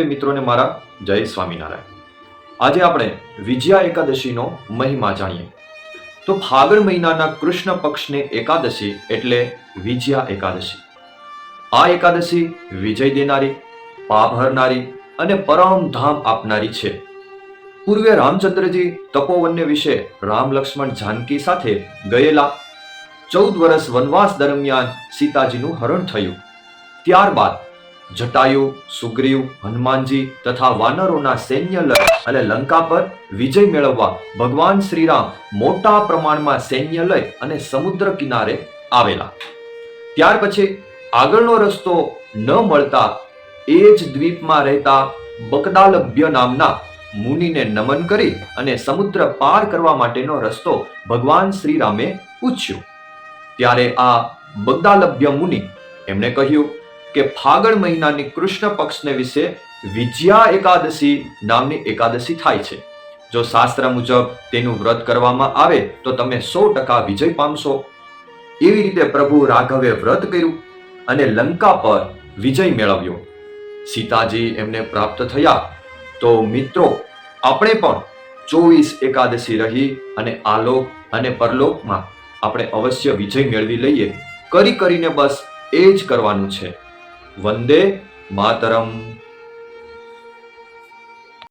સર્વે મિત્રોને મારા જય સ્વામિનારાયણ. આજે આપણે વિજયા એકાદશીનો મહિમા જાણીએ. તો ફાગણ મહિનાના કૃષ્ણ પક્ષની એકાદશી એટલે વિજયા એકાદશી. આ એકાદશી વિજય દેનારી, પાપ હરનારી અને પરમ ધામ આપનારી છે. પૂર્વે રામચંદ્રજી તપોવન્ય વિશે રામ લક્ષ્મણ જાનકી સાથે ગયેલા ચૌદ વર્ષ વનવાસ દરમિયાન સીતાજીનું હરણ થયું. ત્યારબાદ જટાયુ, સુગ્રીવ, હનુમાનજી તથા વાનરોના સૈન્ય લઈ અને લંકા પર વિજય મેળવવા ભગવાન શ્રીરામ મોટા પ્રમાણમાં સૈન્ય લઈ અને સમુદ્ર કિનારે આવેલા. ત્યાર પછી આગળનો રસ્તો ન મળતા એ જ દ્વીપમાં રહેતા બકદાલભ્ય નામના મુનિને નમન કરી અને સમુદ્ર પાર કરવા માટેનો રસ્તો ભગવાન શ્રીરામે પૂછ્યો. ત્યારે આ બગદાલભ્ય મુનિ એમણે કહ્યું કે ફાગણ મહિનાની કૃષ્ણ પક્ષને વિશે વિજયા એકાદશી નામની એકાદશી થાય છે. જો શાસ્ત્ર મુજબ તેનું વ્રત કરવામાં આવે, તો તમે સો ટકા વિજય પામશો. એવી રીતે પ્રભુ રાઘવે વ્રત કર્યું અને લંકા પર વિજય મેળવ્યો. સીતાજી એમને પ્રાપ્ત થયા. તો મિત્રો, આપણે પણ ચોવીસ એકાદશી રહી અને આલોક અને પરલોકમાં આપણે અવશ્ય વિજય મેળવી લઈએ. કરી કરીને બસ એ જ કરવાનું છે. વંદે માતરમ.